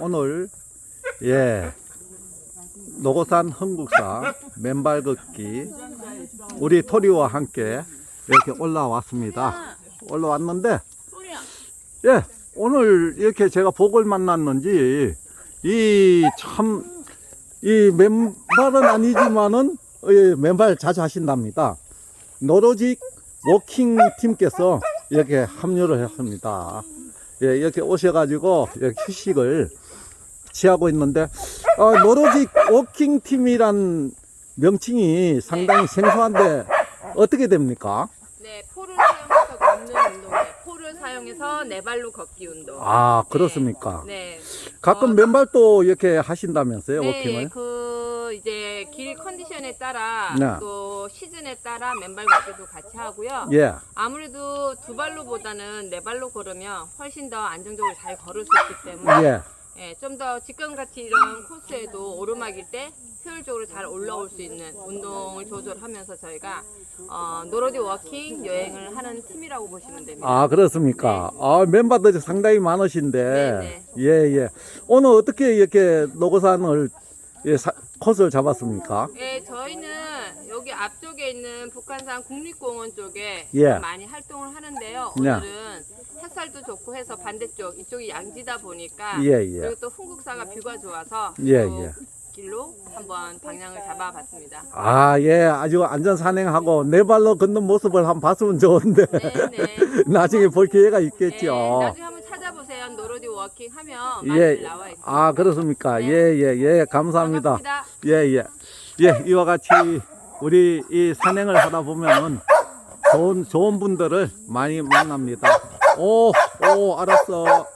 오늘 예 노고산 흥국사 맨발 걷기 우리 토리와 함께 이렇게 올라왔습니다. 올라왔는데 예 오늘 이렇게 제가 복을 만났는지 이 참 이 맨발은 아니지만은 예, 맨발 자주 하신답니다. 노로직 워킹 팀께서 이렇게 합류를 했습니다. 예, 이렇게 오셔가지고 휴식을 취하고 있는데 어, 노로직 워킹 팀이란 명칭이 상당히 생소한데 어떻게 됩니까? 네, 포를 사용해서 걷는 운동이에요. 포를 사용해서 네 발로 걷기 운동. 아 그렇습니까? 네. 가끔 어, 맨발도 이렇게 하신다면서요 네, 워킹을? 그 이제 길 컨디션에 따라 네. 또 시즌에 따라 맨발 걷기도 같이 하고요. 예. 아무래도 두 발로보다는 네 발로 걸으면 훨씬 더 안정적으로 잘 걸을 수 있기 때문에 예. 예, 좀더 직관같이 이런 코스에도 오르막일 때 효율적으로 잘 올라올 수 있는 운동을 조절하면서 저희가 어, 노로디 워킹 여행을 하는 팀이라고 보시면 됩니다. 아 그렇습니까? 아 멤버들이 상당히 많으신데 네, 예예. 오늘 어떻게 이렇게 노고산을 예, 사- 코스를 잡았습니까? 예, 저희는 앞쪽에 있는 북한산 국립공원 쪽에 예. 많이 활동을 하는데요. 네. 오늘은 햇살도 좋고 해서 반대쪽 이쪽이 양지다 보니까 예, 예. 그리고 또 흥국사가 뷰가 좋아서 예, 예. 길로 한번 방향을 잡아봤습니다. 아, 예, 아주 안전 산행하고 네 발로 걷는 모습을 한번 봤으면 좋은데 네, 네. 나중에 볼 기회가 네, 있겠죠. 나중에 한번 찾아보세요. 노로디 워킹 하면 많이 예, 나와 있습니다. 아 그렇습니까? 네. 예, 예, 예, 감사합니다. 반갑습니다. 예, 예, 예, 이와 같이 우리 이 산행을 하다 보면은 좋은 좋은 분들을 많이 만납니다. 오, 오, 알았어.